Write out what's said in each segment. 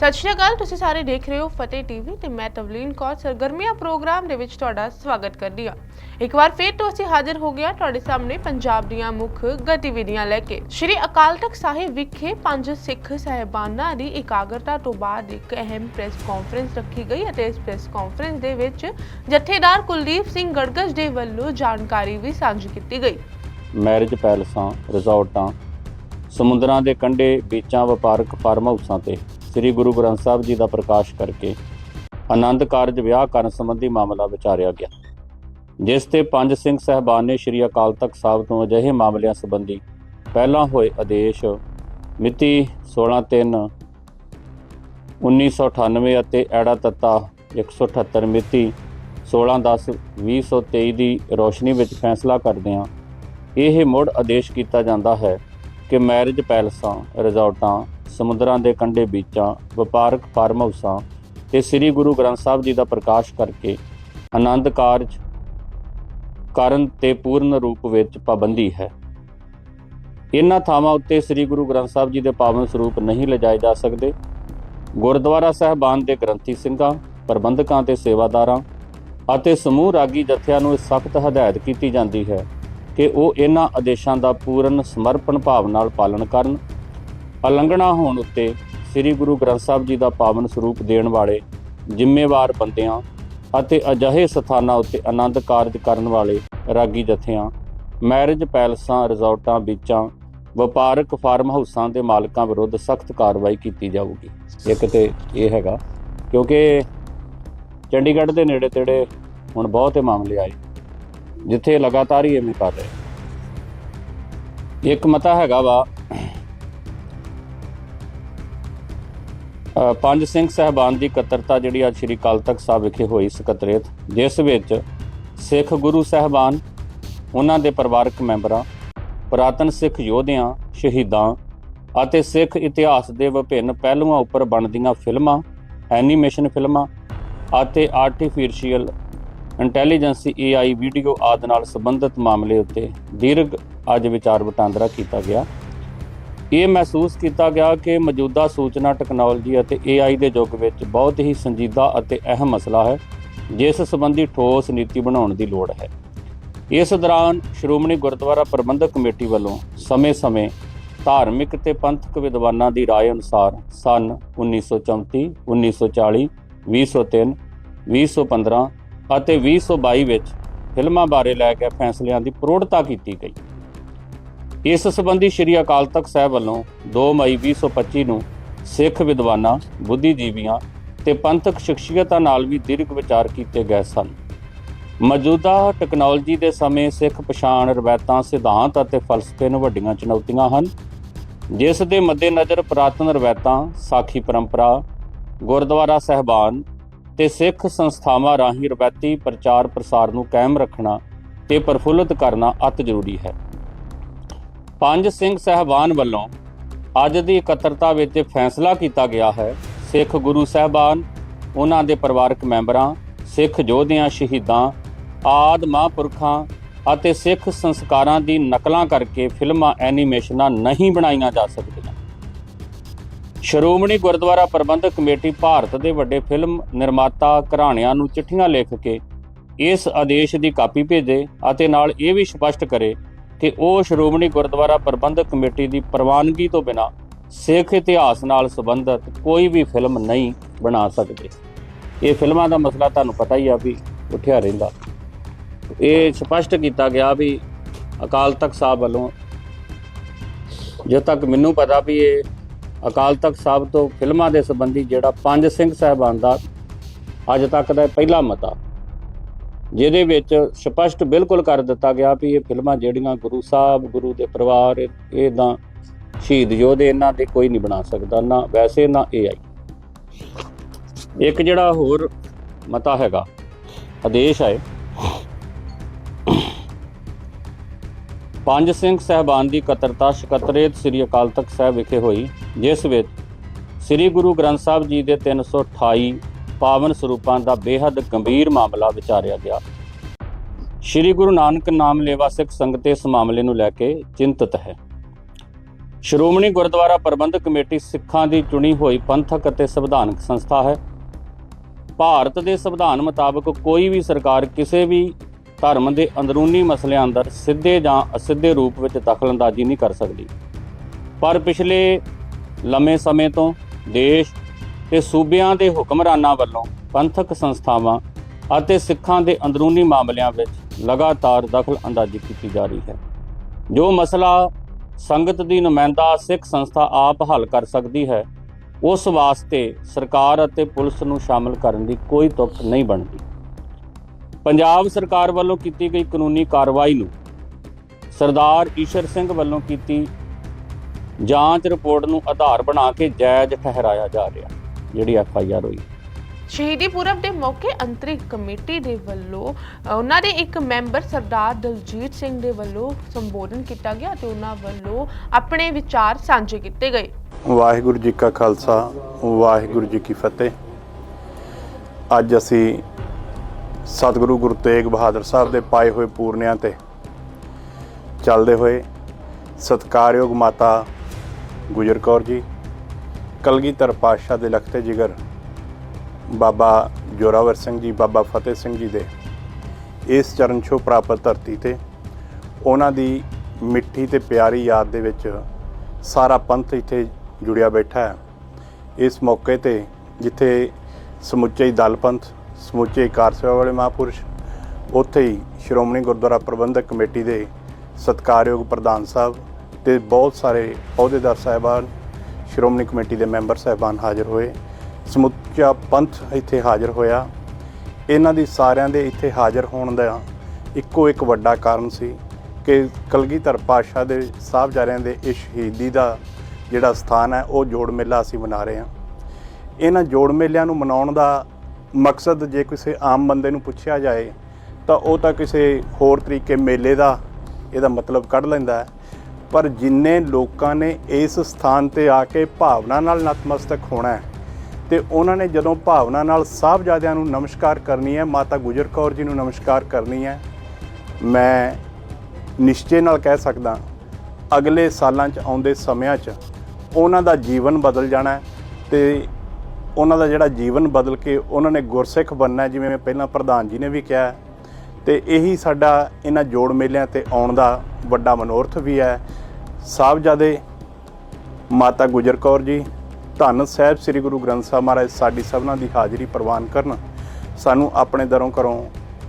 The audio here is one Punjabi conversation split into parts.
ਸਤਿ ਸ਼੍ਰੀ ਅਕਾਲ, ਤੁਸੀਂ ਸਾਰੇ ਦੇਖ ਰਹੇ ਹੋ ਫਤਿਹ ਟੀਵੀ ਤੇ ਮੈਂ ਤਵਲੀਨ ਕੌਰ, ਸਰਗਰਮੀਆਂ ਪ੍ਰੋਗਰਾਮ ਦੇ ਵਿੱਚ ਤੁਹਾਡਾ ਸਵਾਗਤ ਕਰਦੀ ਹਾਂ। ਇੱਕ ਵਾਰ ਫੇਰ ਤੋਂ ਅਸੀਂ ਹਾਜ਼ਰ ਹੋ ਗਏ ਹਾਂ ਤੁਹਾਡੇ ਸਾਹਮਣੇ ਪੰਜਾਬ ਦੀਆਂ ਮੁੱਖ ਗਤੀਵਿਧੀਆਂ ਲੈ ਕੇ। ਸ਼੍ਰੀ ਅਕਾਲ ਤਖਤ ਸਾਹਿਬ ਵਿਖੇ ਪੰਜ ਸਿੱਖ ਸਹਿਬਾਨਾਂ ਦੀ ਇਕਾਗਰਤਾ ਤੋਂ ਬਾਅਦ ਇੱਕ ਅਹਿਮ ਪ੍ਰੈਸ ਕਾਨਫਰੰਸ ਰੱਖੀ ਗਈ ਅਤੇ ਇਸ ਪ੍ਰੈਸ ਕਾਨਫਰੰਸ ਦੇ ਵਿੱਚ ਜਥੇਦਾਰ ਕੁਲਦੀਪ ਸਿੰਘ ਗੜਗੜ ਦੇ ਵੱਲੋਂ ਜਾਣਕਾਰੀ ਵੀ ਸਾਂਝੀ ਕੀਤੀ ਗਈ। ਮੈਰਿਜ ਪੈਲਸਾਂ ਰਿਜ਼ੋਰਟਾਂ ਸਮੁੰਦਰਾਂ ਦੇ ਕੰਢੇ ਬੀਚਾਂ ਵਪਾਰਕ ਫਾਰਮ ਹਾਊਸਾਂ ਤੇ ਸ੍ਰੀ ਗੁਰੂ ਗ੍ਰੰਥ ਸਾਹਿਬ ਜੀ ਦਾ ਪ੍ਰਕਾਸ਼ ਕਰਕੇ ਆਨੰਦ ਕਾਰਜ ਵਿਆਹ ਕਰਨ ਸੰਬੰਧੀ ਮਾਮਲਾ ਵਿਚਾਰਿਆ ਗਿਆ, ਜਿਸ ਤੇ ਪੰਜ ਸਿੰਘ ਸਹਿਬਾਨ ਨੇ ਸ੍ਰੀ ਅਕਾਲ ਤਖਤ ਸਾਹਿਬ ਤੋਂ ਅਜਿਹੇ ਮਾਮਲਿਆਂ ਸੰਬੰਧੀ ਪਹਿਲਾਂ ਹੋਏ ਆਦੇਸ਼ ਮਿਤੀ 16/3 1998 ਅਤੇ ਐੜਾ ਤੱਤਾ 178 ਮਿਤੀ 16/10/2023 ਦੀ ਰੋਸ਼ਨੀ ਵਿੱਚ ਫੈਸਲਾ ਕਰਦੇ ਹਾਂ ਇਹ ਮੁੜ ਆਦੇਸ਼ ਕੀਤਾ ਜਾਂਦਾ ਹੈ ਕਿ ਮੈਰਿਜ ਪੈਲਸਾਂ ਰਿਜ਼ੋਰਟਾਂ ਸਮੁੰਦਰਾਂ ਦੇ ਕੰਢੇ ਬੀਚਾਂ, ਵਪਾਰਕ ਫਾਰਮ ਹਾਊਸਾਂ ਤੇ ਸ੍ਰੀ ਗੁਰੂ ਗ੍ਰੰਥ ਸਾਹਿਬ ਜੀ ਦਾ ਪ੍ਰਕਾਸ਼ ਕਰਕੇ ਆਨੰਦ ਕਾਰਜ ਕਰਨ ਤੇ ਪੂਰਨ ਰੂਪ ਵਿੱਚ ਪਾਬੰਦੀ ਹੈ। ਇਹਨਾਂ ਥਾਵਾਂ ਉੱਤੇ ਸ੍ਰੀ ਗੁਰੂ ਗ੍ਰੰਥ ਸਾਹਿਬ ਜੀ ਦੇ ਪਾਵਨ ਸਰੂਪ ਨਹੀਂ ਲਿਜਾਏ ਜਾ ਸਕਦੇ। ਗੁਰਦੁਆਰਾ ਸਾਹਿਬਾਨ ਦੇ ਗ੍ਰੰਥੀ ਸਿੰਘਾਂ, ਪ੍ਰਬੰਧਕਾਂ ਤੇ ਸੇਵਾਦਾਰਾਂ ਅਤੇ ਸਮੂਹ ਰਾਗੀ ਜਥਿਆਂ ਨੂੰ ਸਖਤ ਹਦਾਇਤ ਕੀਤੀ ਜਾਂਦੀ ਹੈ। ਕਿ ਉਹ ਇਹਨਾਂ ਆਦੇਸ਼ਾਂ ਦਾ ਪੂਰਨ ਸਮਰਪਣ ਭਾਵ ਨਾਲ ਪਾਲਣ ਕਰਨ। ਉਲੰਘਣਾ ਹੋਣ ਉੱਤੇ ਸ੍ਰੀ ਗੁਰੂ ਗ੍ਰੰਥ ਸਾਹਿਬ ਜੀ ਦਾ ਪਾਵਨ ਸਰੂਪ ਦੇਣ ਵਾਲੇ ਜ਼ਿੰਮੇਵਾਰ ਬੰਦਿਆਂ ਅਤੇ ਅਜਿਹੇ ਸਥਾਨਾਂ ਉੱਤੇ ਆਨੰਦ ਕਾਰਜ ਕਰਨ ਵਾਲੇ ਰਾਗੀ ਜਥਿਆਂ, ਮੈਰਿਜ ਪੈਲਸਾਂ, ਰਿਜ਼ੋਰਟਾਂ ਬੀਚਾਂ, ਵਪਾਰਕ ਫਾਰਮ ਹਾਊਸਾਂ ਦੇ ਮਾਲਕਾਂ ਵਿਰੁੱਧ ਸਖਤ ਕਾਰਵਾਈ ਕੀਤੀ ਜਾਊਗੀ। ਇੱਕ ਤੇ ਇਹ ਹੈਗਾ, ਕਿਉਂਕਿ ਚੰਡੀਗੜ੍ਹ ਦੇ ਨੇੜੇ ਤੇੜੇ ਹੁਣ ਬਹੁਤੇ ਮਾਮਲੇ ਆਏ। ਜਿੱਥੇ ਲਗਾਤਾਰ ਹੀ ਐਵੇਂ ਕਰ ਰਹੇ। ਇੱਕ ਮਤਾ ਹੈਗਾ ਵਾ ਪੰਜ ਸਿੰਘ ਸਹਿਬਾਨ ਦੀ ਇਕੱਤਰਤਾ ਜਿਹੜੀ ਅੱਜ ਸ੍ਰੀ ਅਕਾਲ ਤਖਤ ਸਾਹਿਬ ਵਿਖੇ ਹੋਈ ਸਕੱਤਰੇਤ, ਜਿਸ ਵਿੱਚ ਸਿੱਖ ਗੁਰੂ ਸਹਿਬਾਨ, ਉਹਨਾਂ ਦੇ ਪਰਿਵਾਰਕ ਮੈਂਬਰਾਂ, ਪੁਰਾਤਨ ਸਿੱਖ ਯੋਧਿਆਂ, ਸ਼ਹੀਦਾਂ ਅਤੇ ਸਿੱਖ ਇਤਿਹਾਸ ਦੇ ਵਿਭਿੰਨ ਪਹਿਲੂਆਂ ਉੱਪਰ ਬਣਦੀਆਂ ਫਿਲਮਾਂ ਐਨੀਮੇਸ਼ਨ ਫਿਲਮਾਂ ਅਤੇ ਆਰਟੀਫੀਸ਼ੀਅਲ ਇੰਟੈਲੀਜੈਂਸੀ AI ਵੀਡੀਓ ਆਦਿ ਨਾਲ ਸੰਬੰਧਿਤ ਮਾਮਲੇ ਉੱਤੇ ਦੀਰਘ ਅੱਜ ਵਿਚਾਰ ਵਟਾਂਦਰਾ ਕੀਤਾ ਗਿਆ ਇਹ ਮਹਿਸੂਸ ਕੀਤਾ ਗਿਆ ਕਿ ਮੌਜੂਦਾ ਸੂਚਨਾ ਟੈਕਨੋਲੋਜੀ ਅਤੇ AI ਦੇ ਯੁੱਗ ਵਿੱਚ ਬਹੁਤ ਹੀ ਸੰਜੀਦਾ ਅਤੇ ਅਹਿਮ ਮਸਲਾ ਹੈ ਜਿਸ ਸੰਬੰਧੀ ਠੋਸ ਨੀਤੀ ਬਣਾਉਣ ਦੀ ਲੋੜ ਹੈ ਇਸ ਦੌਰਾਨ ਸ਼੍ਰੋਮਣੀ ਗੁਰਦੁਆਰਾ ਪ੍ਰਬੰਧਕ ਕਮੇਟੀ ਵੱਲੋਂ ਸਮੇਂ-ਸਮੇਂ ਧਾਰਮਿਕ ਤੇ ਪੰਥਕ ਵਿਦਵਾਨਾਂ ਦੀ رائے ਅਨੁਸਾਰ ਸਨ 1934, 1940, 2003, 2015 ਅਤੇ 2022 ਵਿੱਚ ਫਿਲਮਾਂ ਬਾਰੇ ਲੈ ਕੇ ਫੈਸਲਿਆਂ ਦੀ ਪ੍ਰੋੜਤਾ ਕੀਤੀ ਗਈ। ਇਸ ਸੰਬੰਧੀ ਸ੍ਰੀ ਅਕਾਲ ਤਖਤ ਸਾਹਿਬ ਵੱਲੋਂ 2 ਮਈ 2025 ਨੂੰ ਸਿੱਖ ਵਿਦਵਾਨਾਂ, ਬੁੱਧੀਜੀਵੀਆਂ ਤੇ ਪੰਥਕ ਸ਼ਖਸੀਅਤਾਂ ਨਾਲ ਵੀ ਦੀਰਘ ਵਿਚਾਰ ਕੀਤੇ ਗਏ ਸਨ। ਮੌਜੂਦਾ ਟੈਕਨੋਲੋਜੀ ਦੇ ਸਮੇਂ ਸਿੱਖ ਪਛਾਣ, ਰਵਾਇਤਾਂ, ਸਿਧਾਂਤ ਅਤੇ ਫਲਸਫੇ ਨੂੰ ਵੱਡੀਆਂ ਚੁਣੌਤੀਆਂ ਹਨ, ਜਿਸ ਦੇ ਮੱਦੇਨਜ਼ਰ ਪੁਰਾਤਨ ਰਵਾਇਤਾਂ, ਸਾਖੀ ਪਰੰਪਰਾ, ਗੁਰਦੁਆਰਾ ਸਹਿਬਾਨ ਤੇ ਸਿੱਖ ਸੰਸਥਾਵਾਂ ਰਾਹੀਂ ਰਵਾਇਤੀ ਪ੍ਰਚਾਰ ਪ੍ਰਸਾਰ ਨੂੰ ਕਾਇਮ ਰੱਖਣਾ ਤੇ ਪ੍ਰਫੁੱਲਤ ਕਰਨਾ ਅਤ ਜ਼ਰੂਰੀ ਹੈ। ਪੰਜ ਸਿੰਘ ਸਹਿਬਾਨ ਵੱਲੋਂ ਅੱਜ ਦੀ ਇਕੱਤਰਤਾ ਵਿੱਚ ਫੈਸਲਾ ਕੀਤਾ ਗਿਆ ਹੈ। ਸਿੱਖ ਗੁਰੂ ਸਹਿਬਾਨ, ਉਹਨਾਂ ਦੇ ਪਰਿਵਾਰਕ ਮੈਂਬਰਾਂ, ਸਿੱਖ ਯੋਧਿਆਂ, ਸ਼ਹੀਦਾਂ, ਆਦ ਮਹਾਂਪੁਰਖਾਂ ਅਤੇ ਸਿੱਖ ਸੰਸਕਾਰਾਂ ਦੀ ਨਕਲਾਂ ਕਰਕੇ ਫਿਲਮਾਂ, ਐਨੀਮੇਸ਼ਨਾਂ ਨਹੀਂ ਬਣਾਈਆਂ ਜਾ ਸਕਦੀਆਂ। ਸ਼੍ਰੋਮਣੀ ਗੁਰਦੁਆਰਾ ਪ੍ਰਬੰਧਕ ਕਮੇਟੀ ਭਾਰਤ ਦੇ ਵੱਡੇ ਫਿਲਮ ਨਿਰਮਾਤਾ ਘਰਾਣਿਆਂ ਨੂੰ ਚਿੱਠੀਆਂ ਲਿਖ ਕੇ ਇਸ ਆਦੇਸ਼ ਦੀ ਕਾਪੀ ਭੇਜੇ ਅਤੇ ਨਾਲ ਇਹ ਵੀ ਸਪਸ਼ਟ ਕਰੇ ਕਿ ਉਹ ਸ਼੍ਰੋਮਣੀ ਗੁਰਦੁਆਰਾ ਪ੍ਰਬੰਧਕ ਕਮੇਟੀ ਦੀ ਪ੍ਰਵਾਨਗੀ ਤੋਂ ਬਿਨਾ ਸਿੱਖ ਇਤਿਹਾਸ ਨਾਲ ਸੰਬੰਧਿਤ ਕੋਈ ਵੀ ਫਿਲਮ ਨਹੀਂ ਬਣਾ ਸਕਦੇ। ਇਹ ਫਿਲਮਾਂ ਦਾ ਮਸਲਾ ਤੁਹਾਨੂੰ ਪਤਾ ਹੀ ਆ ਵੀ ਉੱਠਿਆ ਰਹਿੰਦਾ। ਇਹ ਸਪਸ਼ਟ ਕੀਤਾ ਗਿਆ ਵੀ ਅਕਾਲ ਤਖਤ ਸਾਹਿਬ ਵੱਲੋਂ ਜਦੋਂ ਤੱਕ ਮੈਨੂੰ ਪਤਾ ਵੀ ਇਹ ਅਕਾਲ ਤਖਤ ਸਾਹਿਬ ਤੋਂ ਫਿਲਮਾਂ ਦੇ ਸੰਬੰਧੀ ਜਿਹੜਾ ਪੰਜ ਸਿੰਘ ਸਾਹਿਬਾਨ ਦਾ ਅੱਜ ਤੱਕ ਦਾ ਪਹਿਲਾ ਮਤਾ, ਜਿਹਦੇ ਵਿੱਚ ਸਪਸ਼ਟ ਬਿਲਕੁਲ ਕਰ ਦਿੱਤਾ ਗਿਆ ਵੀ ਇਹ ਫਿਲਮਾਂ ਜਿਹੜੀਆਂ ਗੁਰੂ ਸਾਹਿਬ, ਗੁਰੂ ਦੇ ਪਰਿਵਾਰ ਇਹ ਤਾਂ ਸ਼ਹੀਦ ਯੋਧੇ ਇਹਨਾਂ ਦੇ ਕੋਈ ਨਹੀਂ ਬਣਾ ਸਕਦਾ, ਨਾ ਵੈਸੇ ਨਾ AI ਇੱਕ ਜਿਹੜਾ ਹੋਰ ਮਤਾ ਹੈਗਾ, ਆਦੇਸ਼ ਹੈ ਪੰਜ ਸਿੰਘ ਸਹਿਬਾਨ ਦੀ ਇਕੱਤਰਤਾ ਸਕੱਤਰੇਤ ਸ੍ਰੀ ਅਕਾਲ ਤਖਤ ਸਾਹਿਬ ਵਿਖੇ ਹੋਈ, ਜਿਸ ਵਿੱਚ ਸ੍ਰੀ ਗੁਰੂ ਗ੍ਰੰਥ ਸਾਹਿਬ ਜੀ ਦੇ 328 ਪਾਵਨ ਸਰੂਪਾਂ ਦਾ ਬੇहद ਗੰਭੀਰ ਮਾਮਲਾ ਵਿਚਾਰਿਆ ਗਿਆ। ਸ੍ਰੀ ਗੁਰੂ ਨਾਨਕ ਨਾਮ ਲੇਵਾ ਸਿੱਖ ਸੰਗਤ ਇਸ ਮਾਮਲੇ ਨੂੰ ਲੈ ਕੇ ਚਿੰਤਤ ਹੈ। ਸ਼੍ਰੋਮਣੀ ਗੁਰਦੁਆਰਾ ਪ੍ਰਬੰਧਕ ਕਮੇਟੀ ਸਿੱਖਾਂ ਦੀ ਚੁਣੀ ਹੋਈ ਪੰਥਕ ਅਤੇ ਸੰਵਿਧਾਨਕ ਸੰਸਥਾ ਹੈ। ਭਾਰਤ ਦੇ ਸੰਵਿਧਾਨ ਮੁਤਾਬਕ ਕੋਈ ਵੀ ਸਰਕਾਰ ਕਿਸੇ ਵੀ ਧਰਮ ਦੇ ਅੰਦਰੂਨੀ ਮਸਲਿਆਂ ਅੰਦਰ ਸਿੱਧੇ ਜਾਂ ਅਸਿੱਧੇ ਰੂਪ ਵਿੱਚ ਦਖਲਅੰਦਾਜ਼ੀ ਨਹੀਂ ਕਰ ਸਕਦੀ। ਪਰ ਪਿਛਲੇ ਲੰਮੇ ਸਮੇਂ ਤੋਂ ਦੇਸ਼ ਤੇ ਸੂਬਿਆਂ ਦੇ ਹੁਕਮਰਾਨਾਂ ਵੱਲੋਂ ਪੰਥਕ ਸੰਸਥਾਵਾਂ ਅਤੇ ਸਿੱਖਾਂ ਦੇ ਅੰਦਰੂਨੀ ਮਾਮਲਿਆਂ ਵਿੱਚ ਲਗਾਤਾਰ ਦਖਲਅੰਦਾਜ਼ੀ ਕੀਤੀ ਜਾ ਰਹੀ ਹੈ। ਜੋ ਮਸਲਾ ਸੰਗਤ ਦੀ ਨੁਮਾਇੰਦਾ ਸਿੱਖ ਸੰਸਥਾ ਆਪ ਹੱਲ ਕਰ ਸਕਦੀ ਹੈ, ਉਸ ਵਾਸਤੇ ਸਰਕਾਰ ਅਤੇ ਪੁਲਿਸ ਨੂੰ ਸ਼ਾਮਲ ਕਰਨ ਦੀ ਕੋਈ ਤੁਕ ਨਹੀਂ ਬਣਦੀ। ਪੰਜਾਬ ਸਰਕਾਰ ਵੱਲੋਂ ਕੀਤੀ ਗਈ ਕਾਨੂੰਨੀ ਕਾਰਵਾਈ ਨੂੰ ਸਰਦਾਰ ਈਸ਼ਰ ਸਿੰਘ ਵੱਲੋਂ ਕੀਤੀ ਜਾਂਚ ਰਿਪੋਰਟ ਨੂੰ ਆਧਾਰ ਬਣਾ ਕੇ ਜਾਇਜ਼ ਠਹਿਰਾਇਆ ਜਾ ਰਿਹਾ ਜਿਹੜੀ ਐਫ ਆਈ ਆਰ ਹੋਈ। ਸ਼ਹੀਦੀ ਪੁਰਬ ਦੇ ਮੌਕੇ ਅੰਤਰਿਕ ਕਮੇਟੀ ਦੇ ਵੱਲੋਂ ਉਹਨਾਂ ਦੇ ਇੱਕ ਮੈਂਬਰ ਸਰਦਾਰ ਦਲਜੀਤ ਸਿੰਘ ਦੇ ਵੱਲੋਂ ਸੰਬੋਧਨ ਕੀਤਾ ਗਿਆ ਤੇ ਉਹਨਾਂ ਵੱਲੋਂ ਆਪਣੇ ਵਿਚਾਰ ਸਾਂਝੇ ਕੀਤੇ ਗਏ। ਵਾਹਿਗੁਰੂ ਜੀ ਕਾ ਖਾਲਸਾ ਵਾਹਿਗੁਰੂ ਜੀ ਕੀ ਫਤਿਹ। ਅੱਜ ਅਸੀਂ ਸਤਿਗੁਰੂ ਗੁਰੂ ਤੇਗ ਬਹਾਦਰ ਸਾਹਿਬ ਦੇ ਪਾਏ ਹੋਏ ਪੂਰਨਿਆਂ ਤੇ ਚੱਲਦੇ ਹੋਏ ਸਤਕਾਰਯੋਗ ਮਾਤਾ ਗੁਜਰ ਕੌਰ ਜੀ, ਕਲਗੀਧਰ ਪਾਤਸ਼ਾਹ ਦੇ ਲਖਤੇ ਜਿਗਰ ਬਾਬਾ ਜੋਰਾਵਰ ਸਿੰਘ ਜੀ, ਬਾਬਾ ਫਤਿਹ ਸਿੰਘ ਜੀ ਦੇ ਇਸ ਚਰਨ ਛੋਹ ਪ੍ਰਾਪਤ ਧਰਤੀ ਤੇ ਉਹਨਾਂ ਦੀ ਮਿੱਠੀ ਤੇ ਪਿਆਰੀ ਯਾਦ ਦੇ ਵਿੱਚ ਸਾਰਾ ਪੰਥ ਇੱਥੇ ਜੁੜਿਆ ਬੈਠਾ ਹੈ। ਇਸ ਮੌਕੇ ਤੇ ਜਿੱਥੇ ਸਮੁੱਚੇ ਦਲ ਪੰਥ ਸਮੁੱਚੇ ਕਾਰ ਸੇਵਾ ਵਾਲੇ ਮਹਾਂਪੁਰਸ਼, ਉੱਥੇ ਹੀ ਸ਼੍ਰੋਮਣੀ ਗੁਰਦੁਆਰਾ ਪ੍ਰਬੰਧਕ ਕਮੇਟੀ ਦੇ ਸਤਕਾਰਯੋਗ ਪ੍ਰਧਾਨ ਸਾਹਿਬ ਤੇ ਬਹੁਤ ਸਾਰੇ ਅਹੁਦੇਦਾਰ ਸਾਹਿਬਾਨ, ਸ਼੍ਰੋਮਣੀ ਕਮੇਟੀ ਦੇ ਮੈਂਬਰ ਸਾਹਿਬਾਨ ਹਾਜ਼ਰ ਹੋਏ। ਸਮੁੱਚਾ ਪੰਥ ਇੱਥੇ ਹਾਜ਼ਰ ਹੋਇਆ। ਇਹਨਾਂ ਦੀ ਸਾਰਿਆਂ ਦੇ ਇੱਥੇ ਹਾਜ਼ਰ ਹੋਣ ਦਾ ਇੱਕੋ ਇੱਕ ਵੱਡਾ ਕਾਰਨ ਸੀ ਕਿ ਕਲਗੀਧਰ ਪਾਤਸ਼ਾਹ ਦੇ ਸਾਹਿਬਜ਼ਾਦਿਆਂ ਦੇ ਇਸ ਸ਼ਹੀਦੀ ਦਾ ਜਿਹੜਾ ਸਥਾਨ ਹੈ, ਉਹ ਜੋੜ ਮੇਲਾ ਅਸੀਂ ਮਨਾ ਰਹੇ ਹਾਂ। ਇਹਨਾਂ ਜੋੜ ਮੇਲਿਆਂ ਨੂੰ ਮਨਾਉਣ ਦਾ ਮਕਸਦ ਜੇ ਕਿਸੇ ਆਮ ਬੰਦੇ ਨੂੰ ਪੁੱਛਿਆ ਜਾਏ, ਤਾਂ ਉਹ ਤਾਂ ਕਿਸੇ ਹੋਰ ਤਰੀਕੇ ਮੇਲੇ ਦਾ ਇਹਦਾ ਮਤਲਬ ਕੱਢ ਲੈਂਦਾ ਹੈ। ਪਰ ਜਿੰਨੇ ਲੋਕਾਂ ਨੇ ਇਸ ਸਥਾਨ ਤੇ ਆ ਕੇ ਭਾਵਨਾ ਨਾਲ ਨਤਮਸਤਕ ਹੋਣਾ ਹੈ, ਤੇ ਉਹਨਾਂ ਨੇ ਜਦੋਂ ਭਾਵਨਾ ਨਾਲ ਸਾਹਿਬਜ਼ਾਦਿਆਂ ਨੂੰ ਨਮਸਕਾਰ ਕਰਨੀ ਹੈ, ਮਾਤਾ ਗੁਜਰ ਕੌਰ ਜੀ ਨੂੰ ਨਮਸਕਾਰ ਕਰਨੀ ਹੈ, ਮੈਂ ਨਿਸ਼ਚੇ ਨਾਲ ਕਹਿ ਸਕਦਾ, ਅਗਲੇ ਸਾਲਾਂ 'ਚ ਆਉਂਦੇ ਸਮਿਆਂ 'ਚ ਉਹਨਾਂ ਦਾ ਜੀਵਨ ਬਦਲ ਜਾਣਾ ਹੈ ਤੇ ਉਹਨਾਂ ਦਾ ਜਿਹੜਾ ਜੀਵਨ ਬਦਲ ਕੇ ਉਹਨਾਂ ਨੇ ਗੁਰਸਿੱਖ ਬਣਨਾ ਜਿਵੇਂ ਪਹਿਲਾਂ ਪ੍ਰਧਾਨ ਜੀ ਨੇ ਵੀ ਕਿਹਾ ਹੈ। ਤੇ ਇਹੀ ਸਾਡਾ ਇਹਨਾਂ ਜੋੜ ਮੇਲਿਆਂ ਤੇ ਆਉਣ ਦਾ ਵੱਡਾ ਮਨੋਰਥ ਵੀ ਹੈ। ਸਾਹਿਬਜ਼ਾਦੇ ਮਾਤਾ ਗੁਜਰ ਕੌਰ ਜੀ, ਧੰਨ ਸਾਹਿਬ ਸ੍ਰੀ ਗੁਰੂ ਗ੍ਰੰਥ ਸਾਹਿਬ ਮਹਾਰਾਜ, ਸਾਡੀ ਸਭਨਾਂ ਦੀ ਹਾਜ਼ਰੀ ਪ੍ਰਵਾਨ ਕਰਨ। ਸਾਨੂੰ ਆਪਣੇ ਦਰੋਂ ਘਰੋਂ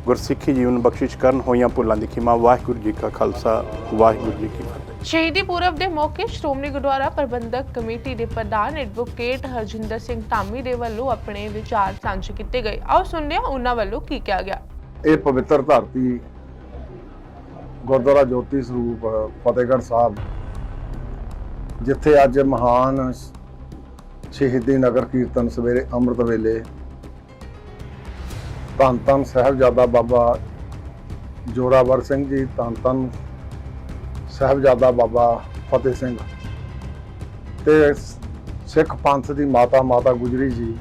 ਗੁਰਸਿੱਖੀ ਜੀਵਨ ਬਖਸ਼ਿਸ਼ ਕਰਨ ਹੋਈਆਂ ਭੁੱਲਾਂ ਦੀ ਖਿਮਾ। ਵਾਹਿਗੁਰੂ ਜੀ ਕਾ ਖਾਲਸਾ, ਵਾਹਿਗੁਰੂ ਜੀ ਕੀ ਫਤਿਹ। ਸ਼ਹੀਦੀ ਪੁਰਬ ਦੇ ਮੌਕੇ ਸ਼੍ਰੋਮਣੀ ਗੁਰਦੁਆਰਾ ਪ੍ਰਬੰਧਕ ਕਮੇਟੀ ਦੇ ਪ੍ਰਧਾਨ ਐਡਵੋਕੇਟ ਹਰਜਿੰਦਰ ਸਿੰਘ ਧਾਮੀ ਦੇ ਵੱਲੋਂ ਆਪਣੇ ਵਿਚਾਰ ਸਾਂਝੇ ਕੀਤੇ ਗਏ। ਆਓ ਸੁਣਦੇ ਹਾਂ ਉਹਨਾਂ ਵੱਲੋਂ ਕੀ ਕਿਹਾ ਗਿਆ। ਇਹ ਪਵਿੱਤਰ ਧਰਤੀ ਗੁਰਦੁਆਰਾ ਜੋਤੀ ਸਰੂਪ, ਫਤਿਹਗੜ੍ਹ ਸਾਹਿਬ, ਜਿੱਥੇ ਅੱਜ ਮਹਾਨ ਸ਼ਹੀਦੀ ਨਗਰ ਕੀਰਤਨ ਸਵੇਰੇ ਅੰਮ੍ਰਿਤ ਵੇਲੇ ਧੰਨ ਧੰਨ ਸਾਹਿਬਜ਼ਾਦਾ ਬਾਬਾ ਜੋਰਾਵਰ ਸਿੰਘ ਜੀ, ਧੰਨ ਧੰਨ ਸਾਹਿਬਜ਼ਾਦਾ ਬਾਬਾ ਫਤਿਹ ਸਿੰਘ ਤੇ ਸਿੱਖ ਪੰਥ ਦੀ ਮਾਤਾ ਮਾਤਾ ਗੁਜਰੀ ਜੀ,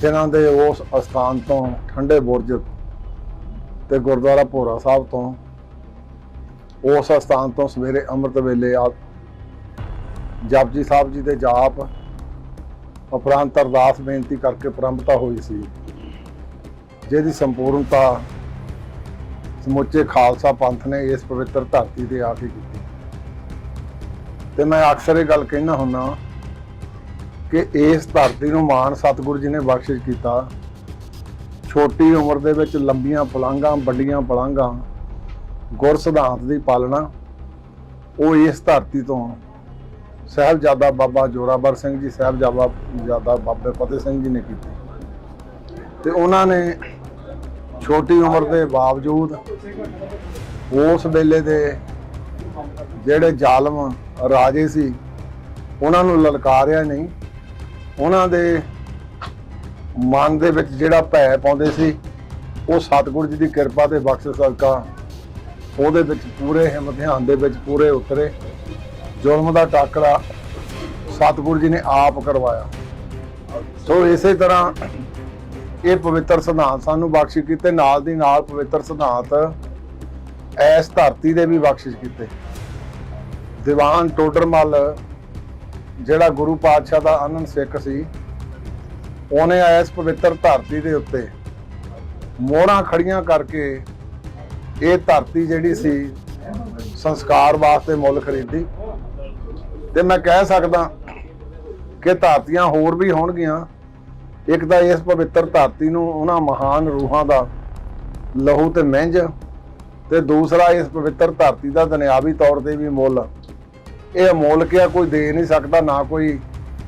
ਜਿਨ੍ਹਾਂ ਦੇ ਉਸ ਅਸਥਾਨ ਤੋਂ ਠੰਡੇ ਬੁਰਜ ਤੇ ਗੁਰਦੁਆਰਾ ਭੋਰਾ ਸਾਹਿਬ ਤੋਂ ਉਸ ਅਸਥਾਨ ਤੋਂ ਸਵੇਰੇ ਅੰਮ੍ਰਿਤ ਵੇਲੇ ਆ ਜਪਜੀ ਸਾਹਿਬ ਜੀ ਦੇ ਜਾਪ ਉਪਰੰਤ ਅਰਦਾਸ ਬੇਨਤੀ ਕਰਕੇ ਪ੍ਰੰਭਤਾ ਹੋਈ ਸੀ, ਜਿਹਦੀ ਸੰਪੂਰਨਤਾ ਸਮੁੱਚੇ ਖਾਲਸਾ ਪੰਥ ਨੇ ਇਸ ਪਵਿੱਤਰ ਧਰਤੀ ਤੇ ਆ ਕੇ ਕੀਤੀ। ਤੇ ਮੈਂ ਅਕਸਰ ਇਹ ਗੱਲ ਕਹਿਣਾ ਹੁੰਨਾ ਕਿ ਇਸ ਧਰਤੀ ਨੂੰ ਮਾਣ ਸਤਿਗੁਰੂ ਜੀ ਨੇ ਬਖਸ਼ਿਸ਼ ਕੀਤਾ। ਛੋਟੀ ਉਮਰ ਦੇ ਵਿੱਚ ਲੰਬੀਆਂ ਪਲਾਂਘਾਂ, ਵੱਡੀਆਂ ਪਲਾਂਘਾਂ, ਗੁਰ ਸਿਧਾਂਤ ਦੀ ਪਾਲਣਾ, ਉਹ ਇਸ ਧਰਤੀ ਤੋਂ ਸਾਹਿਬਜ਼ਾਦਾ ਬਾਬਾ ਜੋਰਾਵਰ ਸਿੰਘ ਜੀ, ਸਾਹਿਬਜ਼ਾਦਾ ਜ਼ਿਆਦਾ ਬਾਬੇ ਫਤਿਹ ਸਿੰਘ ਜੀ ਨੇ ਕੀਤੀ। ਤੇ ਉਹਨਾਂ ਨੇ ਛੋਟੀ ਉਮਰ ਦੇ ਬਾਵਜੂਦ ਉਸ ਵੇਲੇ ਦੇ ਜਿਹੜੇ ਜ਼ਾਲਮ ਰਾਜੇ ਸੀ, ਉਹਨਾਂ ਨੂੰ ਲਲਕਾਰਿਆ ਨਹੀਂ। ਉਹਨਾਂ ਦੇ ਮਨ ਦੇ ਵਿੱਚ ਜਿਹੜਾ ਭੈ ਪਾਉਂਦੇ ਸੀ, ਉਹ ਸਤਿਗੁਰੂ ਜੀ ਦੀ ਕਿਰਪਾ ਤੇ ਬਖਸ਼ ਸਦਕਾ ਉਹਦੇ ਵਿੱਚ ਪੂਰੇ ਹਿਮਤਿਹਾਨ ਦੇ ਵਿੱਚ ਪੂਰੇ ਉਤਰੇ। ਜ਼ੁਲਮ ਦਾ ਟਾਕਰਾ ਸਤਿਗੁਰੂ ਜੀ ਨੇ ਆਪ ਕਰਵਾਇਆ। ਸੋ ਇਸੇ ਤਰ੍ਹਾਂ ਇਹ ਪਵਿੱਤਰ ਸਿਧਾਂਤ ਸਾਨੂੰ ਬਖਸ਼ਿਸ਼ ਕੀਤੇ, ਨਾਲ ਦੀ ਨਾਲ ਪਵਿੱਤਰ ਸਿਧਾਂਤ ਐਸ ਧਰਤੀ ਦੇ ਵੀ ਬਖਸ਼ਿਸ਼ ਕੀਤੇ। ਦੀਵਾਨ ਟੋਡਰਮਲ, ਜਿਹੜਾ ਗੁਰੂ ਪਾਤਸ਼ਾਹ ਦਾ ਅਨੰਦ ਸਿੱਖ ਸੀ, ਉਹਨੇ ਇਸ ਪਵਿੱਤਰ ਧਰਤੀ ਦੇ ਉੱਤੇ ਮੋਹਰਾਂ ਖੜੀਆਂ ਕਰਕੇ ਇਹ ਧਰਤੀ ਜਿਹੜੀ ਸੀ, ਸੰਸਕਾਰ ਵਾਸਤੇ ਮੁੱਲ ਖਰੀਦੀ। ਤੇ ਮੈਂ ਕਹਿ ਸਕਦਾ ਕਿ ਧਰਤੀਆਂ ਹੋਰ ਵੀ ਹੋਣਗੀਆਂ। ਇੱਕ ਤਾਂ ਇਸ ਪਵਿੱਤਰ ਧਰਤੀ ਨੂੰ, ਉਹਨਾਂ ਮਹਾਨ ਰੂਹਾਂ ਦਾ ਲਹੂ ਤੇ ਮਿੰਜ ਤੇ ਦੂਸਰਾ ਇਸ ਪਵਿੱਤਰ ਧਰਤੀ ਦਾ ਦੁਨਿਆਵੀ ਤੌਰ ਤੇ ਵੀ ਮੁੱਲ। ਇਹ ਅਮੋਲ ਕਿਆ ਕੋਈ ਦੇ ਨਹੀਂ ਸਕਦਾ, ਨਾ ਕੋਈ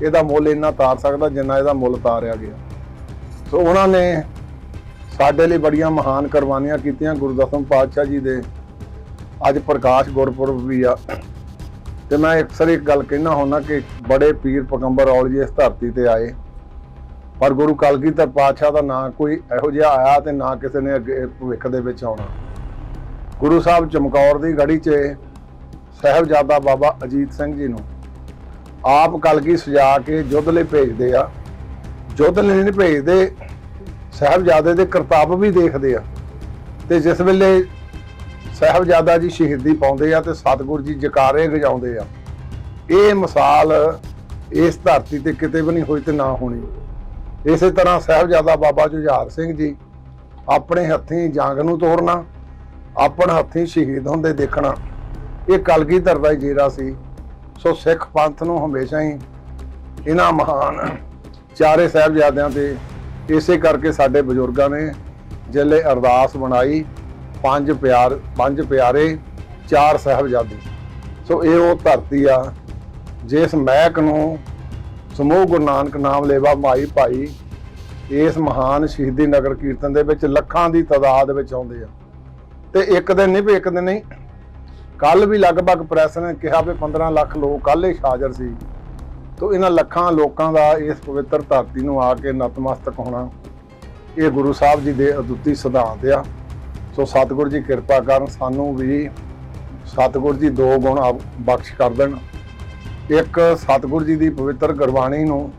ਇਹਦਾ ਮੁੱਲ ਇੰਨਾ ਤਾਰ ਸਕਦਾ ਜਿੰਨਾ ਇਹਦਾ ਮੁੱਲ ਤਾਰਿਆ ਗਿਆ। ਸੋ ਉਹਨਾਂ ਨੇ ਸਾਡੇ ਲਈ ਬੜੀਆਂ ਮਹਾਨ ਕੁਰਬਾਨੀਆਂ ਕੀਤੀਆਂ। ਗੁਰਦਸਮ ਪਾਤਸ਼ਾਹ ਜੀ ਦੇ ਅੱਜ ਪ੍ਰਕਾਸ਼ ਗੁਰਪੁਰਬ ਵੀ ਆ। ਤੇ ਮੈਂ ਅਕਸਰ ਇੱਕ ਗੱਲ ਕਹਿਣਾ ਹੁੰਦਾ ਕਿ ਬੜੇ ਪੀਰ ਪਗੰਬਰ ਔਲ ਜੀ ਇਸ ਧਰਤੀ ਤੇ ਆਏ। ਪਰ ਗੁਰੂ ਕਲਗੀਧਰ ਪਾਤਸ਼ਾਹ ਦਾ ਨਾਂ ਕੋਈ ਇਹੋ ਜਿਹਾ ਆਇਆ ਤੇ ਨਾ ਕਿਸੇ ਨੇ ਅੱਗੇ ਭਵਿੱਖ ਦੇ ਵਿੱਚ ਆਉਣਾ। ਗੁਰੂ ਸਾਹਿਬ ਚਮਕੌਰ ਦੀ ਗੜੀ 'ਚ ਸਾਹਿਬਜ਼ਾਦਾ ਬਾਬਾ ਅਜੀਤ ਸਿੰਘ ਜੀ ਨੂੰ ਆਪ ਕਲਗੀ ਸਜਾ ਕੇ ਯੁੱਧ ਲਈ ਭੇਜਦੇ ਆ। ਯੁੱਧ ਲਈ ਨਹੀਂ ਭੇਜਦੇ, ਸਾਹਿਬਜ਼ਾਦੇ ਦੇ ਕਰਤੱਵ ਵੀ ਦੇਖਦੇ ਆ। ਤੇ ਜਿਸ ਵੇਲੇ ਸਾਹਿਬਜ਼ਾਦਾ ਜੀ ਸ਼ਹੀਦੀ ਪਾਉਂਦੇ ਆ ਤੇ ਸਤਿਗੁਰ ਜੀ ਜਕਾਰੇ ਗਜਾਉਂਦੇ ਆ। ਇਹ ਮਿਸਾਲ ਇਸ ਧਰਤੀ ਤੇ ਕਿਤੇ ਵੀ ਨਹੀਂ ਹੋਈ ਤੇ ਨਾ ਹੋਣੀ। ਇਸੇ ਤਰ੍ਹਾਂ ਸਾਹਿਬਜ਼ਾਦਾ ਬਾਬਾ ਜੁਝਾਰ ਸਿੰਘ ਜੀ ਆਪਣੇ ਹੱਥੀਂ ਜੰਗ ਨੂੰ ਤੋੜਨਾ, ਆਪਣੇ ਹੱਥੀਂ ਸ਼ਹੀਦ ਹੁੰਦੇ ਦੇਖਣਾ, ਇਹ ਕਲਗੀਧਰ ਦਾ ਜੀਰਾ ਸੀ। ਸੋ ਸਿੱਖ ਪੰਥ ਨੂੰ ਹਮੇਸ਼ਾ ਹੀ ਇਹਨਾਂ ਮਹਾਨ ਚਾਰੇ ਸਾਹਿਬਜ਼ਾਦਿਆਂ ਤੇ ਇਸੇ ਕਰਕੇ ਸਾਡੇ ਬਜ਼ੁਰਗਾਂ ਨੇ ਜਿਲੇ ਅਰਦਾਸ ਬਣਾਈ, ਪੰਜ ਪਿਆਰ, ਪੰਜ ਪਿਆਰੇ, ਚਾਰ ਸਾਹਿਬਜ਼ਾਦੇ। ਸੋ ਇਹ ਉਹ ਧਰਤੀ ਆ, ਜਿਸ ਮਹਿਕ ਨੂੰ ਸਮੂਹ ਗੁਰੂ ਨਾਨਕ ਨਾਮ ਲੇਵਾ ਮਾਈ ਭਾਈ। ਇਸ ਮਹਾਨ ਸ਼ਹੀਦੀ ਨਗਰ ਕੀਰਤਨ ਦੇ ਵਿੱਚ ਲੱਖਾਂ ਦੀ ਤਾਦਾਦ ਵਿੱਚ ਆਉਂਦੇ ਆ। ਤੇ ਇੱਕ ਦਿਨ ਨਹੀਂ ਵੀ ਇੱਕ ਦਿਨ ਨਹੀਂ, ਕੱਲ ਵੀ ਲਗਭਗ ਪ੍ਰੈਸ ਨੇ ਕਿਹਾ ਵੀ 15 ਲੱਖ ਲੋਕ, ਕੱਲ ਹੀ ਹਾਜ਼ਰ ਸੀ। ਤੋ ਇਹਨਾਂ ਲੱਖਾਂ ਲੋਕਾਂ ਦਾ ਇਸ ਪਵਿੱਤਰ ਧਰਤੀ ਨੂੰ ਆ ਕੇ ਨਤਮਸਤਕ ਹੋਣਾ, ਇਹ ਗੁਰੂ ਸਾਹਿਬ ਜੀ ਦੇ ਅਦੁੱਤੀ ਸਿਧਾਂਤ ਆ। ਸੋ ਸਤਿਗੁਰੂ ਜੀ ਕਿਰਪਾ ਕਰਨ, ਸਾਨੂੰ ਵੀ ਸਤਿਗੁਰੂ ਜੀ ਦੋ ਗੁਣ ਆਪ ਬਖਸ਼ ਕਰ ਦੇਣ। ਇੱਕ ਸਤਿਗੁਰੂ ਜੀ ਦੀ ਪਵਿੱਤਰ ਗੁਰਬਾਣੀ ਨੂੰ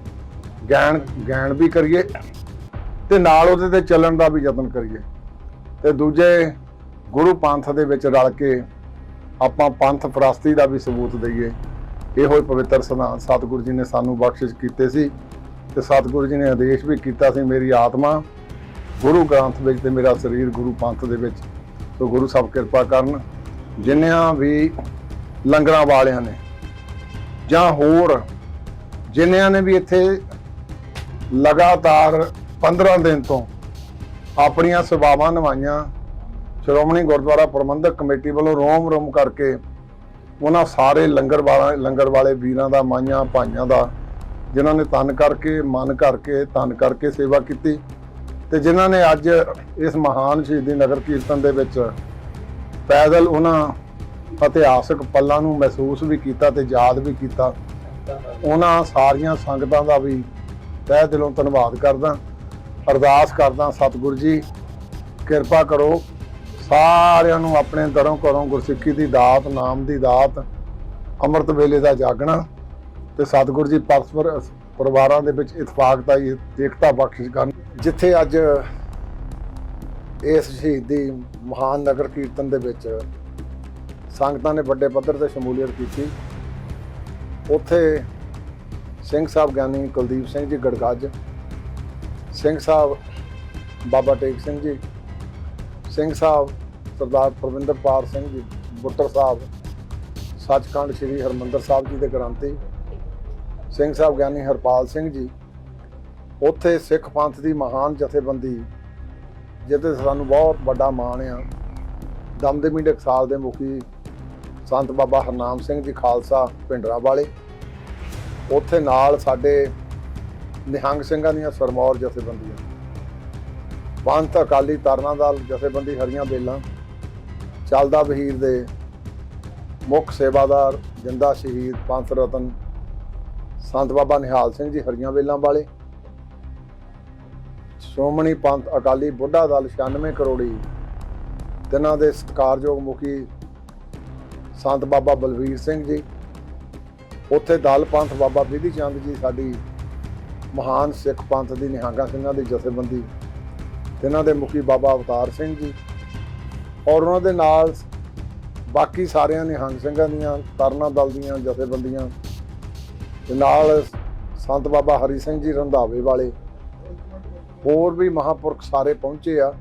ਗਿਆਨ ਗਿਆਨ ਵੀ ਕਰੀਏ ਤੇ ਨਾਲ ਉਹਦੇ ਤੇ ਚੱਲਣ ਦਾ ਵੀ ਯਤਨ ਕਰੀਏ। ਤੇ ਦੂਜੇ ਗੁਰੂ ਪੰਥ ਦੇ ਵਿੱਚ ਰਲ ਕੇ ਆਪਾਂ ਪੰਥ ਪ੍ਰਸਤੀ ਦਾ ਵੀ ਸਬੂਤ ਦਈਏ। ਇਹੋ ਹੀ ਪਵਿੱਤਰ ਸਿਧਾਂਤ ਸਤਿਗੁਰੂ ਜੀ ਨੇ ਸਾਨੂੰ ਬਖਸ਼ਿਸ਼ ਕੀਤੇ ਸੀ ਤੇ ਸਤਿਗੁਰੂ ਜੀ ਨੇ ਆਦੇਸ਼ ਵੀ ਕੀਤਾ ਸੀ ਮੇਰੀ ਆਤਮਾ ਗੁਰੂ ਗ੍ਰੰਥ ਵਿੱਚ ਤੇ ਮੇਰਾ ਸਰੀਰ ਗੁਰੂ ਪੰਥ ਦੇ ਵਿੱਚ। ਸੋ ਗੁਰੂ ਸਾਹਿਬ ਕਿਰਪਾ ਕਰਨ ਜਿਨ੍ਹਾਂ ਵੀ ਲੰਗਰਾਂ ਵਾਲਿਆਂ ਨੇ ਜਾਂ ਹੋਰ ਜਿਨ੍ਹਾਂ ਨੇ ਵੀ ਇੱਥੇ ਲਗਾਤਾਰ 15 ਦਿਨ ਤੋਂ ਆਪਣੀਆਂ ਸੇਵਾਵਾਂ ਨਿਭਾਈਆਂ, ਸ਼੍ਰੋਮਣੀ ਗੁਰਦੁਆਰਾ ਪ੍ਰਬੰਧਕ ਕਮੇਟੀ ਵੱਲੋਂ ਰੋਮ ਰੋਮ ਕਰਕੇ ਉਹਨਾਂ ਸਾਰੇ ਲੰਗਰ ਵਾਲਾ, ਲੰਗਰ ਵਾਲੇ ਵੀਰਾਂ ਦਾ, ਮਾਈਆਂ, ਭਾਈਆਂ ਦਾ, ਜਿਨ੍ਹਾਂ ਨੇ ਤਨ ਕਰਕੇ, ਮਨ ਕਰਕੇ ਤਨ ਕਰਕੇ ਸੇਵਾ ਕੀਤੀ ਤੇ ਜਿਨ੍ਹਾਂ ਨੇ ਅੱਜ ਇਸ ਮਹਾਨ ਸ਼ਹੀਦੀ ਨਗਰ ਕੀਰਤਨ ਦੇ ਵਿੱਚ ਪੈਦਲ ਉਹਨਾਂ ਇਤਿਹਾਸਕ ਪਲਾਂ ਨੂੰ ਮਹਿਸੂਸ ਵੀ ਕੀਤਾ ਤੇ ਯਾਦ ਵੀ ਕੀਤਾ। ਉਹਨਾਂ ਸਾਰੀਆਂ ਸੰਗਤਾਂ ਦਾ ਵੀ ਤਹਿ ਦਿਲੋਂ ਧੰਨਵਾਦ ਕਰਦਾ, ਅਰਦਾਸ ਕਰਦਾ, ਸਤਿਗੁਰੂ ਜੀ, ਕਿਰਪਾ ਕਰੋ ਸਾਰਿਆਂ ਨੂੰ ਆਪਣੇ ਦਰੋਂ ਘਰੋਂ ਗੁਰਸਿੱਖੀ ਦੀ ਦਾਤ, ਨਾਮ ਦੀ ਦਾਤ, ਅੰਮ੍ਰਿਤ ਵੇਲੇ ਦਾ ਜਾਗਣਾ ਤੇ ਸਤਿਗੁਰੂ ਜੀ ਪਰਸਪਰ ਪਰਿਵਾਰਾਂ ਦੇ ਵਿੱਚ ਇਤਫਾਕਤਾ ਏਕਤਾ ਬਖਸ਼ਿਸ਼ ਕਰਨ। ਜਿੱਥੇ ਅੱਜ ਇਸ ਸ਼ਹੀਦੀ ਮਹਾਨ ਨਗਰ ਕੀਰਤਨ ਦੇ ਵਿੱਚ ਸੰਗਤਾਂ ਨੇ ਵੱਡੇ ਪੱਧਰ ਤੇ ਸ਼ਮੂਲੀਅਤ ਕੀਤੀ। ਉੱਥੇ ਸਿੰਘ ਸਾਹਿਬ ਗਿਆਨੀ ਕੁਲਦੀਪ ਸਿੰਘ ਜੀ ਗੜਗੱਜ, ਸਿੰਘ ਸਾਹਿਬ ਬਾਬਾ ਟੇਕ ਸਿੰਘ ਜੀ, ਸਿੰਘ ਸਾਹਿਬ ਸਰਦਾਰ ਪ੍ਰਵਿੰਦਰਪਾਲ ਸਿੰਘ ਜੀ, ਬੁੱਟਰ ਸਾਹਿਬ, ਸੱਚਖੰਡ ਸ੍ਰੀ ਹਰਮੰਦਰ ਸਾਹਿਬ ਜੀ ਦੇ ਗ੍ਰੰਥੀ, ਸਿੰਘ ਸਾਹਿਬ ਗਿਆਨੀ ਹਰਪਾਲ ਸਿੰਘ ਜੀ। ਉੱਥੇ ਸਿੱਖ ਪੰਥ ਦੀ ਮਹਾਨ ਜਥੇਬੰਦੀ, ਜਿਹਦੇ ਸਾਨੂੰ ਬਹੁਤ ਵੱਡਾ ਮਾਣ ਆ। ਦਮਦਮੀ ਟਕਸਾਲ ਦੇ ਮੁਖੀ ਸੰਤ ਬਾਬਾ ਹਰਨਾਮ ਸਿੰਘ ਜੀ ਖਾਲਸਾ ਪਿੰਡਰਾ ਵਾਲੇ ਉੱਥੇ ਨਾਲ ਸਾਡੇ ਨਿਹੰਗ ਸਿੰਘਾਂ ਦੀਆਂ ਸਰਮੌਰ ਜਥੇਬੰਦੀਆਂ। ਪੰਥ ਅਕਾਲੀ ਤਰਨਾ ਦਲ, ਜਥੇਬੰਦੀ ਹਰੀਆਂ ਬੇਲਾਂ। ਚੱਲਦਾ ਵਹੀਰ ਦੇ ਮੁੱਖ ਸੇਵਾਦਾਰ ਜਿੰਦਾ ਸ਼ਹੀਦ ਪੰਥ ਰਤਨ ਸੰਤ ਬਾਬਾ ਨਿਹਾਲ ਸਿੰਘ ਜੀ ਹਰੀਆਂ ਵੇਲਾਂ ਵਾਲੇ। ਸ਼੍ਰੋਮਣੀ ਪੰਥ ਅਕਾਲੀ ਬੁੱਢਾ ਦਲ 96 ਕਰੋੜੀ ਤਿੰਨਾਂ ਦੇ ਸਤਿਕਾਰਯੋਗ ਮੁਖੀ ਸੰਤ ਬਾਬਾ ਬਲਵੀਰ ਸਿੰਘ ਜੀ, ਉੱਥੇ ਦਲ ਪੰਥ ਬਾਬਾ ਬਿਧੀ ਚੰਦ ਜੀ, ਸਾਡੀ ਮਹਾਨ ਸਿੱਖ ਪੰਥ ਦੀ ਨਿਹੰਗਾਂ ਸਿੰਘਾਂ ਦੀ ਜਥੇਬੰਦੀ, ਤਿੰਨਾਂ ਦੇ ਮੁਖੀ ਬਾਬਾ ਅਵਤਾਰ ਸਿੰਘ ਜੀ ਔਰ ਉਹਨਾਂ ਦੇ ਨਾਲ ਬਾਕੀ ਸਾਰਿਆਂ ਨਿਹੰਗ ਸਿੰਘਾਂ ਦੀਆਂ, ਤਰਨਾ ਦਲ ਦੀਆਂ ਜਥੇਬੰਦੀਆਂ ਤੇ ਨਾਲ ਸੰਤ ਬਾਬਾ ਹਰੀ ਸਿੰਘ ਜੀ ਰੰਧਾਵੇ ਵਾਲੇ, ਹੋਰ ਵੀ ਮਹਾਪੁਰਖ ਸਾਰੇ ਪਹੁੰਚੇ ਆ।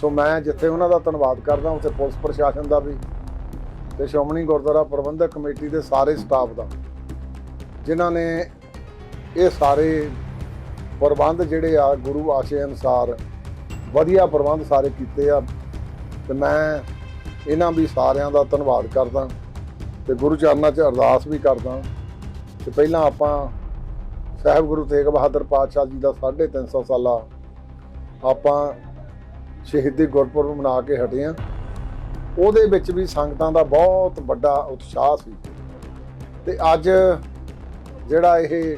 ਸੋ ਮੈਂ ਜਿੱਥੇ ਉਹਨਾਂ ਦਾ ਧੰਨਵਾਦ ਕਰਦਾ, ਉੱਥੇ ਪੁਲਿਸ ਪ੍ਰਸ਼ਾਸਨ ਦਾ ਵੀ ਤੇ ਸ਼੍ਰੋਮਣੀ ਗੁਰਦੁਆਰਾ ਪ੍ਰਬੰਧਕ ਕਮੇਟੀ ਦੇ ਸਾਰੇ ਸਟਾਫ ਦਾ, ਜਿਨ੍ਹਾਂ ਨੇ ਇਹ ਸਾਰੇ ਪ੍ਰਬੰਧ ਜਿਹੜੇ ਆ ਗੁਰੂ ਆਸ਼ੇ ਅਨੁਸਾਰ ਵਧੀਆ ਪ੍ਰਬੰਧ ਸਾਰੇ ਕੀਤੇ ਆ, ਤੇ ਮੈਂ ਇਹਨਾਂ ਵੀ ਸਾਰਿਆਂ ਦਾ ਧੰਨਵਾਦ ਕਰਦਾ ਤੇ ਗੁਰੂ ਚਰਨਾਂ 'ਚ ਅਰਦਾਸ ਵੀ ਕਰਦਾ। ਤੇ ਪਹਿਲਾਂ ਆਪਾਂ ਸਾਹਿਬ ਗੁਰੂ ਤੇਗ ਬਹਾਦਰ ਪਾਤਸ਼ਾਹ ਜੀ ਦਾ 350 ਸਾਲਾ ਆਪਾਂ ਸ਼ਹੀਦੀ ਗੁਰਪੁਰਬ ਮਨਾ ਕੇ ਹਟੇ ਆ। ਉਹਦੇ ਵਿੱਚ ਵੀ ਸੰਗਤਾਂ ਦਾ ਬਹੁਤ ਵੱਡਾ ਉਤਸ਼ਾਹ ਸੀ। ਤੇ ਅੱਜ ਜਿਹੜਾ ਇਹ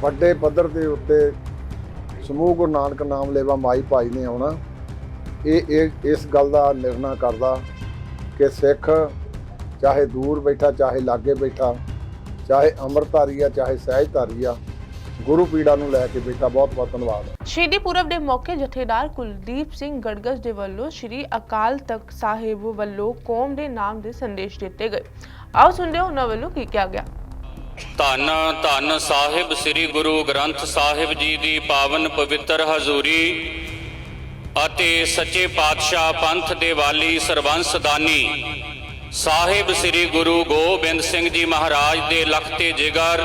ਵੱਡੇ ਪੱਧਰ ਦੇ ਉੱਤੇ ਸਮੂਹ ਗੁਰੂ ਨਾਨਕ ਨਾਮ ਲੇਵਾ ਮਾਈ ਭਾਈ ਨੇ ਆਉਣਾ, ਇਹ ਇਹ, ਇਸ ਗੱਲ ਦਾ ਨਿਰਣਾ ਕਰਦਾ ਕਿ ਸਿੱਖ ਚਾਹੇ ਦੂਰ ਬੈਠਾ, ਚਾਹੇ ਲਾਗੇ ਬੈਠਾ, ਚਾਹੇ ਅੰਮ੍ਰਿਤਧਾਰੀ ਆ, ਚਾਹੇ ਸਹਿਜਧਾਰੀ ਆ ਗੁਰੂ ਪੀੜਾ ਨੂੰ ਲੈ ਕੇ ਬੈਠਾ ਬਹੁਤ ਬਹੁਤ ਧੰਨਵਾਦ। ਸ਼ਹੀਦੀ ਪੁਰਬ ਦੇ ਮੌਕੇ ਜਥੇਦਾਰ ਕੁਲਦੀਪ ਸਿੰਘ ਗੜਗਸ ਦੇ ਵੱਲੋਂ ਸ਼੍ਰੀ ਅਕਾਲ ਤਖਤ ਸਾਹਿਬ ਵੱਲੋਂ ਕੌਮ ਦੇ ਨਾਮ ਦੇ ਸੰਦੇਸ਼ ਦਿੱਤੇ ਗਏ। ਆਓ ਸੁਣਦੇ ਹਾਂ ਉਹਨਾਂ ਵੱਲੋਂ ਕੀ ਕਿਹਾ ਗਿਆ। ਧੰਨ ਧੰਨ ਸਾਹਿਬ ਸ੍ਰੀ ਗੁਰੂ ਗ੍ਰੰਥ ਸਾਹਿਬ ਜੀ ਦੀ ਪਾਵਨ ਪਵਿੱਤਰ ਹਜ਼ੂਰੀ ਅਤੇ ਸੱਚੇ ਪਾਤਸ਼ਾਹ ਪੰਥ ਦੇ ਵਾਲੀ ਸਰਬੰਸ ਦਾਨੀ ਸਾਹਿਬ ਸ੍ਰੀ ਗੁਰੂ ਗੋਬਿੰਦ ਸਿੰਘ ਜੀ ਮਹਾਰਾਜ ਦੇ ਲਖਤੇ ਜਿਗਰ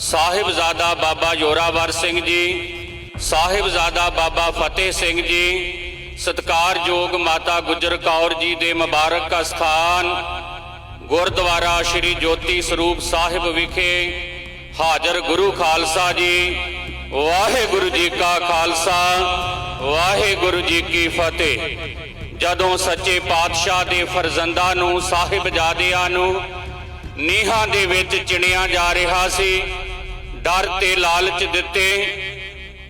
ਸਾਹਿਬਜ਼ਾਦਾ ਬਾਬਾ ਜੋਰਾਵਰ ਸਿੰਘ ਜੀ, ਸਾਹਿਬਜ਼ਾਦਾ ਬਾਬਾ ਫਤਿਹ ਸਿੰਘ ਜੀ, ਸਤਕਾਰਯੋਗ ਮਾਤਾ ਗੁਜਰ ਕੌਰ ਜੀ ਦੇ ਮੁਬਾਰਕ ਅਸਥਾਨ, ਗੁਰਦੁਆਰਾ ਸ੍ਰੀ ਜੋਤੀ ਸਰੂਪ ਸਾਹਿਬ ਵਿਖੇ ਹਾਜ਼ਰ ਗੁਰੂ ਖਾਲਸਾ ਜੀ। ਵਾਹਿਗੁਰੂ ਜੀ ਕਾ ਖਾਲਸਾ, ਵਾਹਿਗੁਰੂ ਜੀ ਕੀ ਫਤਿਹ। ਜਦੋਂ ਸੱਚੇ ਪਾਤਸ਼ਾਹ ਦੇ ਫਰਜ਼ੰਦਾਂ ਨੂੰ, ਸਾਹਿਬਜ਼ਾਦਿਆਂ ਨੂੰ ਨੀਹਾਂ ਦੇ ਵਿੱਚ ਚਿਣਿਆ ਜਾ ਰਿਹਾ ਸੀ ਡਰ ਤੇ ਲਾਲਚ ਦਿੱਤੇ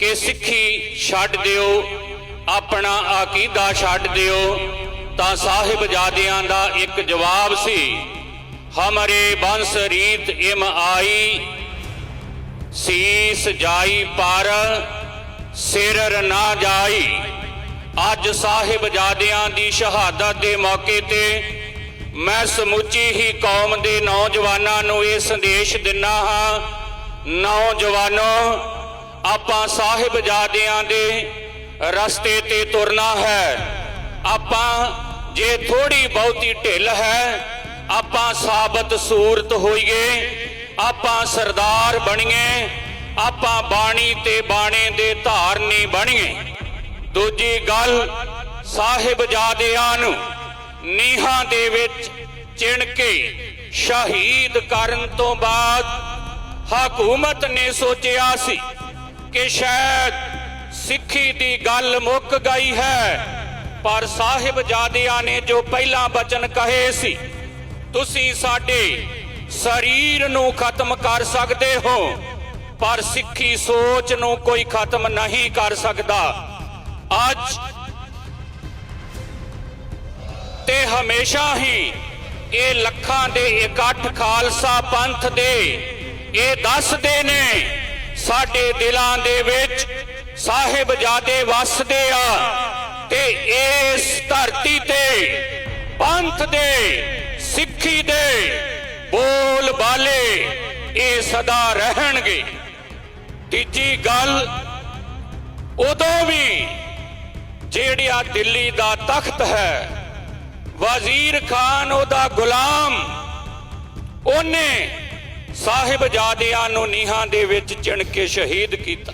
ਕਿ ਸਿੱਖੀ ਛੱਡ ਦਿਓ, ਆਪਣਾ ਆਕੀਦਾ ਛੱਡ ਦਿਓ, ਤਾਂ ਸਾਹਿਬਜ਼ਾਦਿਆਂ ਦਾ ਇੱਕ ਜਵਾਬ ਸੀ, ਹਮਰੇ ਬੰਸ ਰੀਤ ਇਮ ਆਈ, ਸੀਸ ਜਾਈ ਪਰ ਸਿਰ ਨਾ ਜਾਈ। ਅੱਜ ਸਾਹਿਬਜ਼ਾਦਿਆਂ ਦੀ ਸ਼ਹਾਦਤ ਦੇ ਮੌਕੇ ਤੇ ਮੈਂ ਸਮੁੱਚੀ ਹੀ ਕੌਮ ਦੇ ਨੌਜਵਾਨਾਂ ਨੂੰ ਇਹ ਸੰਦੇਸ਼ ਦਿੰਨਾ ਹਾਂ ਨੌਜਵਾਨੋ, ਆਪਾਂ ਸਾਹਿਬਜ਼ਾਦਿਆਂ ਦੇ ਰਸਤੇ ਤੇ ਤੁਰਨਾ ਹੈ। ਆਪਾਂ ਜੇ ਥੋੜੀ ਬਹੁਤੀ ਢਿੱਲ ਹੈ, ਆਪਾਂ ਸਾਬਤ ਸੂਰਤ ਹੋਈਏ, ਆਪਾਂ ਸਰਦਾਰ ਬਣੀਏ, ਆਪਾਂ ਬਾਣੀ ਤੇ ਬਾਣੇ ਦੇ ਧਾਰਨੀ ਬਣੀਏ। ਦੂਜੀ ਗੱਲ ਸਾਹਿਬਜ਼ਾਦਿਆਂ ਨੂੰ ਨੀਹਾਂ ਦੇ ਵਿੱਚ ਚਿਣ ਕੇ ਸ਼ਹੀਦ ਕਰਨ ਤੋਂ ਬਾਅਦ ਹਕੂਮਤ ਨੇ ਸੋਚਿਆ ਸੀ ਕਿ ਸ਼ਾਇਦ ਸਿੱਖੀ ਦੀ ਗੱਲ ਮੁੱਕ ਗਈ ਹੈ, ਪਰ ਸਾਹਿਬਜ਼ਾਦਿਆਂ ਨੇ ਜੋ ਪਹਿਲਾਂ ਬਚਨ ਕਹੇ ਸੀ, ਤੁਸੀਂ ਸਾਡੇ ਸਰੀਰ ਨੂੰ ਖਤਮ ਕਰ ਸਕਦੇ ਹੋ, ਪਰ ਸਿੱਖੀ ਸੋਚ ਨੂੰ ਕੋਈ ਖਤਮ ਨਹੀਂ ਕਰ ਸਕਦਾ। ਅੱਜ ਤੇ ਹਮੇਸ਼ਾ ਹੀ ਇਹ ਲੱਖਾਂ ਦੇ ਇਕੱਠ ਖਾਲਸਾ ਪੰਥ ਦੇ ਇਹ ਦੱਸਦੇ ਨੇ, ਸਾਡੇ ਦਿਲਾਂ ਦੇ ਵਿੱਚ ਸਾਹਿਬਜ਼ਾਦੇ ਵਸਦੇ ਆ ਤੇ ਇਸ ਧਰਤੀ ਤੇ ਪੰਥ ਦੇ, ਸਿੱਖੀ ਦੇ ਬੋਲ ਬਾਲੇ ਇਹ ਸਦਾ ਰਹਿਣਗੇ। ਤੀਜੀ ਗੱਲ, ਉਦੋਂ ਵੀ ਜਿਹੜਿਆ ਦਿੱਲੀ ਦਾ ਤਖਤ ਹੈ, ਵਜ਼ੀਰ ਖਾਨ ਉਹਦਾ ਗੁਲਾਮ, ਉਹਨੇ ਸਾਹਿਬਜ਼ਾਦਿਆਂ ਨੂੰ ਨੀਹਾਂ ਦੇ ਵਿੱਚ ਚਿਣ ਕੇ ਸ਼ਹੀਦ ਕੀਤਾ।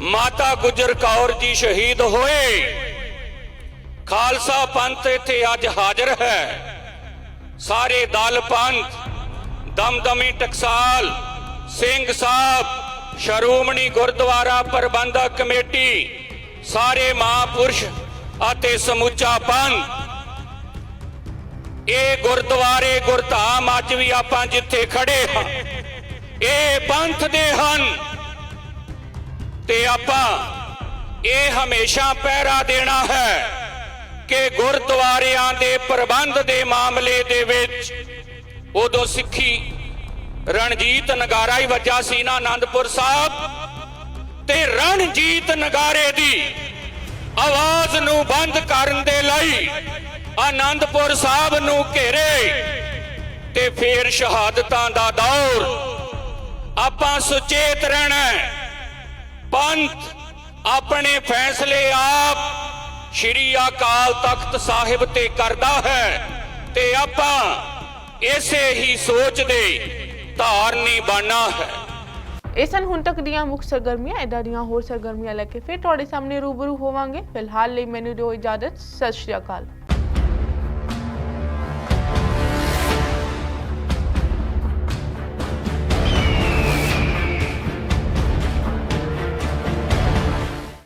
ਮਾਤਾ ਗੁਜਰ ਕੌਰ ਜੀ ਸ਼ਹੀਦ ਹੋਏ। ਖਾਲਸਾ ਪੰਥ ਇੱਥੇ ਅੱਜ ਹਾਜ਼ਰ ਹੈ। ਸਾਰੇ ਦਲ ਪੰਥ, ਦਮਦਮੀ ਟਕਸਾਲ, ਸਿੰਘ ਸਾਹਿਬ, ਸ਼ਰੋਮਣੀ ਗੁਰਦੁਆਰਾ ਪ੍ਰਬੰਧਕ ਕਮੇਟੀ, ਸਾਰੇ ਮਹਾਂਪੁਰਸ਼ ਅਤੇ ਸਮੁੱਚਾ ਪੰਥ ਇਹ ਗੁਰਦੁਆਰੇ ਗੁਰਧਾਮ ਅੱਜ ਵੀ ਆਪਾਂ ਜਿੱਥੇ ਖੜੇ ਹਾਂ। ਇਹ ਪੰਥ ਦੇ ਹਨ। ਤੇ ਆਪਾਂ ਇਹ ਹਮੇਸ਼ਾ ਪਹਿਰਾ ਦੇਣਾ ਹੈ ਕਿ ਗੁਰਦੁਆਰਿਆਂ ਦੇ ਪ੍ਰਬੰਧ ਦੇ ਮਾਮਲੇ ਦੇ ਵਿੱਚ ਉਦੋਂ ਸਿੱਖੀ ਰਣਜੀਤ ਨਗਾਰਾ ਹੀ ਵੱਜਾ ਸੀ ਨਾ ਆਨੰਦਪੁਰ ਸਾਹਿਬ। ਤੇ ਰਣਜੀਤ ਨਗਾਰੇ ਦੀ ਆਵਾਜ਼ ਨੂੰ ਬੰਦ ਕਰਨ ਦੇ ਲਈ ਆਨੰਦਪੁਰ ਸਾਹਿਬ ਨੂੰ ਘੇਰੇ ਤੇ ਫੇਰ ਸ਼ਹਾਦਤਾਂ ਦਾ ਦੌਰ। ਆਪਾਂ ਸੁਚੇਤ ਰਹਿਣਾ ਪੰਥ ਆਪਣੇ ਫੈਸਲੇ ਆਪ ਸ਼੍ਰੀ ਅਕਾਲ ਤਖਤ ਸਾਹਿਬ ਤੇ ਕਰਦਾ ਹੈ ਤੇ ਆਪਾਂ ਇਸੇ ਹੀ ਸੋਚ ਦੇ ਧਾਰਨੀ ਬਣਨਾ ਹੈ। ਇਹ ਸਨ ਹੁਣ ਤੱਕ ਦੀਆਂ ਮੁੱਖ ਸਰਗਰਮੀਆਂ ਇਦਾਂ ਦੀਆਂ ਹੋਰ ਸਰਗਰਮੀਆਂ ਲੈ ਕੇ ਫਿਰ ਤੁਹਾਡੇ ਸਾਹਮਣੇ ਰੂਬਰੂ ਹੋਵਾਂਗੇ। ਫਿਲਹਾਲ ਲਈ ਮੈਨੂੰ ਦਿਓ ਇਜਾਜ਼ਤ। ਸਤਿ ਸ਼੍ਰੀ ਅਕਾਲ।